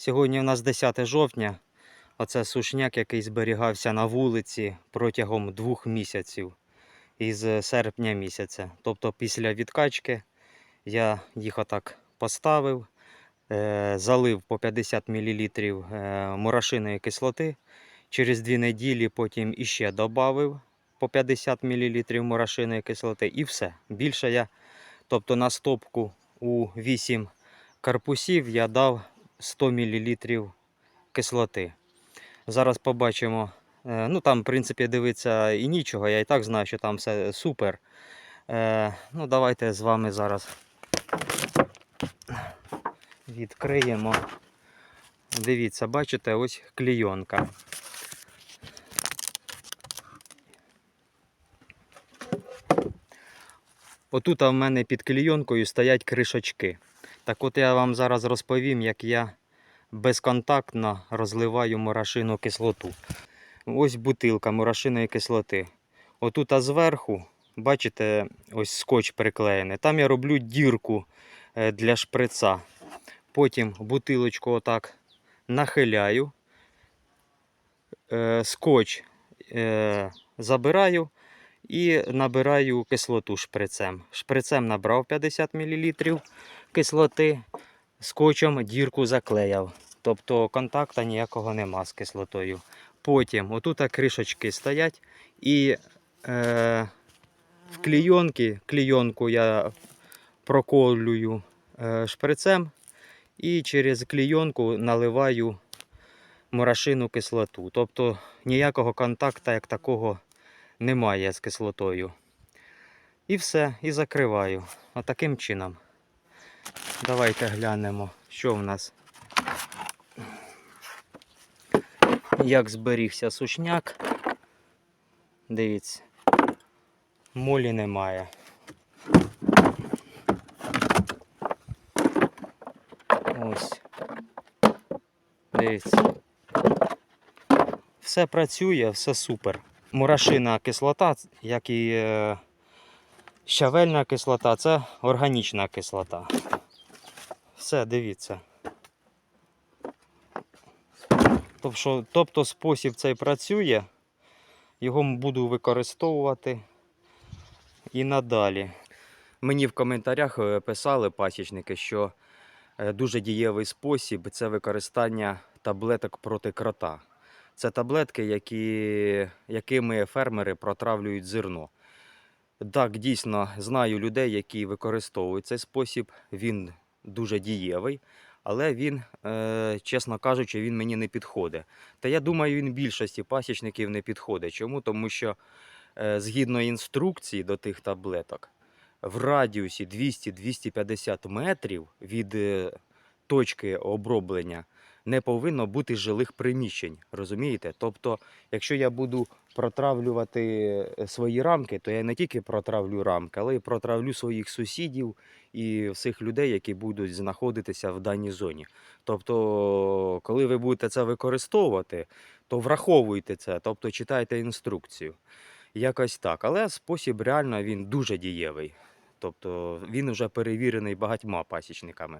Сьогодні у нас 10 жовтня. Оце сушняк, який зберігався на вулиці протягом двох місяців із серпня місяця. Тобто після відкачки я їх отак поставив, е, залив по 50 мл мурашиної кислоти. Через дві неділі потім іще додав по 50 мл мурашиної кислоти і все. Більше я, тобто на стопку у 8 карпусів я дав 100 мл кислоти. Зараз побачимо. Е, Ну там, в принципі, дивитися і нічого. Я і так знаю, що там все супер. Е, Ну, давайте з вами зараз відкриємо. Дивіться, бачите, ось клійонка. Отут в мене під клійонкою стоять кришочки. Так от я вам зараз розповім, як я безконтактно розливаю мурашину кислоту. Ось бутилка мурашиної кислоти. Отут а зверху, бачите, ось скотч приклеєний. Там я роблю дірку е, для шприца. Потім бутилочку отак нахиляю, е, скотч е, забираю і набираю кислоту шприцем. Шприцем набрав 50 мл кислоти, скотчем дірку заклеяв. Тобто контакту ніякого нема з кислотою. Потім отут кришечки стоять і е, в клійонки, клійонку я проколюю е, шприцем і через клійонку наливаю мурашину кислоту. Тобто ніякого контакту як такого немає з кислотою. І все, і закриваю. Отаким чином. Давайте глянемо, що в нас. Як зберігся сушняк. Дивіться, молі немає. Ось. Дивіться. Все працює, все супер. Мурашина кислота, як і е, щавельна кислота, це органічна кислота. Все, дивіться. Тобто, тобто спосіб цей працює, його буду використовувати і надалі. Мені в коментарях е, писали пасічники, що е, дуже дієвий спосіб це використання таблеток проти крота. Це таблетки, які, якими фермери протравлюють зерно. Так, дійсно знаю людей, які використовують цей спосіб. Він дуже дієвий, але він, е, чесно кажучи, він мені не підходить. Та я думаю, він більшості пасічників не підходить. Чому? Тому що е, згідно інструкції до тих таблеток, в радіусі 200-250 метрів від е, точки оброблення не повинно бути жилих приміщень. Розумієте? Тобто, якщо я буду протравлювати е, свої рамки, то я не тільки протравлю рамки, але й протравлю своїх сусідів і всіх людей, які будуть знаходитися в даній зоні. Тобто, коли ви будете це використовувати, то враховуйте це, тобто читайте інструкцію. Якось так. Але спосіб реально він дуже дієвий. Тобто він вже перевірений багатьма пасічниками.